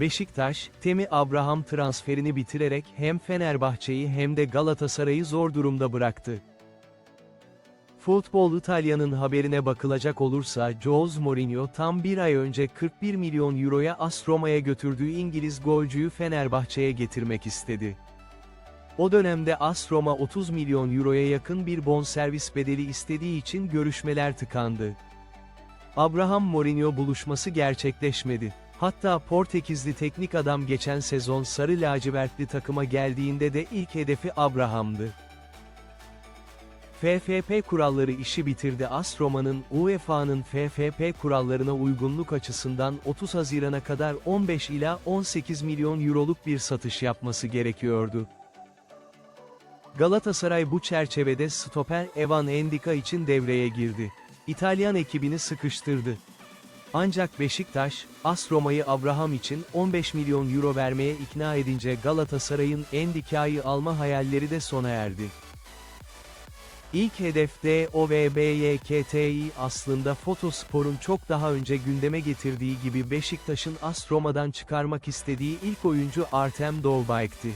Beşiktaş, Temi Abraham transferini bitirerek hem Fenerbahçe'yi hem de Galatasaray'ı zor durumda bıraktı. Futbol İtalya'nın haberine bakılacak olursa Jose Mourinho tam bir ay önce 41 milyon euroya AS Roma'ya götürdüğü İngiliz golcüyü Fenerbahçe'ye getirmek istedi. O dönemde AS Roma 30 milyon euroya yakın bir bonservis bedeli istediği için görüşmeler tıkandı. Abraham Mourinho buluşması gerçekleşmedi. Hatta Portekizli teknik adam geçen sezon sarı lacivertli takıma geldiğinde de ilk hedefi Abraham'dı. FFP kuralları işi bitirdi AS Roma'nın UEFA'nın FFP kurallarına uygunluk açısından 30 Haziran'a kadar 15 ila 18 milyon euroluk bir satış yapması gerekiyordu. Galatasaray bu çerçevede stoper Evan Endika için devreye girdi. İtalyan ekibini sıkıştırdı. Ancak Beşiktaş, AS Roma'yı Abraham için 15 milyon euro vermeye ikna edince Galatasaray'ın Endika'yı alma hayalleri de sona erdi. İlk hedef DOVBYKT'yi aslında Fotospor'un çok daha önce gündeme getirdiği gibi Beşiktaş'ın AS Roma'dan çıkarmak istediği ilk oyuncu Artem Dovbik'ti.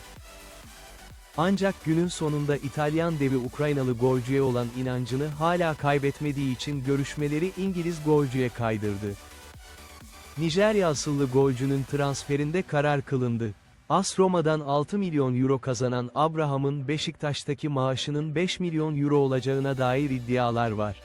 Ancak günün sonunda İtalyan devi Ukraynalı golcüye olan inancını hala kaybetmediği için görüşmeleri İngiliz golcüye kaydırdı. Nijerya asıllı golcünün transferinde karar kılındı. AS Roma'dan 6 milyon euro kazanan Abraham'ın Beşiktaş'taki maaşının 5 milyon euro olacağına dair iddialar var.